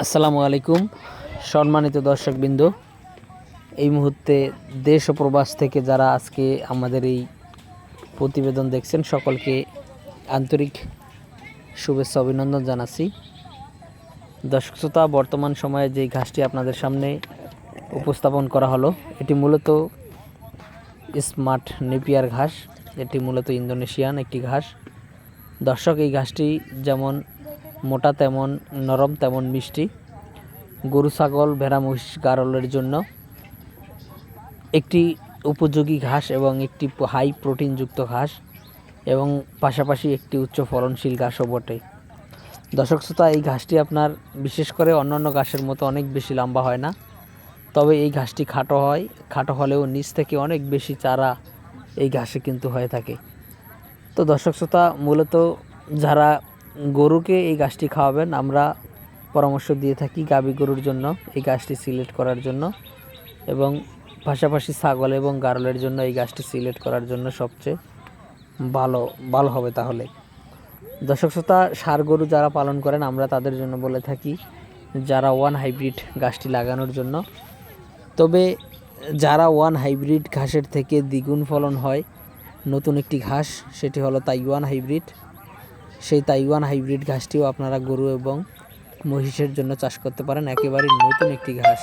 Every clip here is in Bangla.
আসসালামু আলাইকুম, সম্মানিত দর্শকবৃন্দ। এই মুহূর্তে দেশ ও প্রবাস থেকে যারা আজকে আমাদের এই প্রতিবেদন দেখছেন, সকলকে আন্তরিক শুভেচ্ছা, অভিনন্দন জানাচ্ছি। দর্শক শ্রোতা, বর্তমান সময়ে যে ঘাসটি আপনাদের সামনে উপস্থাপন করা হলো, এটি মূলত স্মার্ট নেপিয়ার ঘাস। এটি মূলত ইন্দোনেশিয়ান একটি ঘাস। দর্শক, এই ঘাসটি যেমন মোটা তেমন, নরম তেমন মিষ্টি। গরু, ছাগল, ভেড়া, মহিষ, গারলের জন্য একটি উপযোগী ঘাস এবং একটি হাই প্রোটিনযুক্ত ঘাস এবং পাশাপাশি একটি উচ্চ ফলনশীল ঘাসও বটে। দর্শক শ্রোতা, এই ঘাসটি আপনার বিশেষ করে অন্যান্য ঘাসের মতো অনেক বেশি লম্বা হয় না। তবে এই ঘাসটি খাটো হয়, খাটো হলেও নিচ থেকে অনেক বেশি চারা এই ঘাসে কিন্তু হয়ে থাকে। তো দর্শক শ্রোতা, মূলত যারা গরুকে এই গাছটি খাওয়াবেন। আমরা পরামর্শ দিয়ে থাকি গাভী গরুর জন্য এই গাছটি সিলেক্ট করার জন্য এবং পাশাপাশি ছাগল এবং গারলের জন্য এই গাছটি সিলেক্ট করার জন্য সবচেয়ে ভালো ভালো হবে তাহলে। দর্শক শ্রোতা, সার গরু যারা পালন করেন, আমরা তাদের জন্য বলে থাকি, যারা ওয়ান হাইব্রিড গাছটি লাগানোর জন্য। তবে যারা ওয়ান হাইব্রিড ঘাসের থেকে দ্বিগুণ ফলন হয়, নতুন একটি ঘাস, সেটি হলো তাইওয়ান হাইব্রিড। সেই তাইওয়ান হাইব্রিড ঘাসটিও আপনারা গরু এবং মহিষের জন্য চাষ করতে পারেন। একেবারে নতুন একটি ঘাস।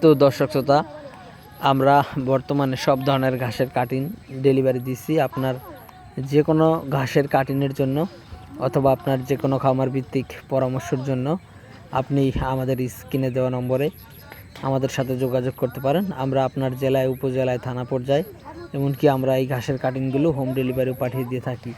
তো দর্শক শ্রোতা, আমরা বর্তমানে সব ধরনের ঘাসের কাটিং ডেলিভারি দিচ্ছি আপনার যে কোনো ঘাসের কাটিংয়ের জন্য অথবা আপনার যে কোনো খামার ভিত্তিক পরামর্শের জন্য আপনি আমাদের স্ক্রিনে দেওয়া নম্বরে আমাদের সাথে যোগাযোগ করতে পারেন। আমরা আপনার জেলায়, উপজেলায়, থানা পর্যায়ে এমনকি আমরা এই ঘাসের কাটিংগুলো হোম ডেলিভারিও পাঠিয়ে দিয়ে থাকি।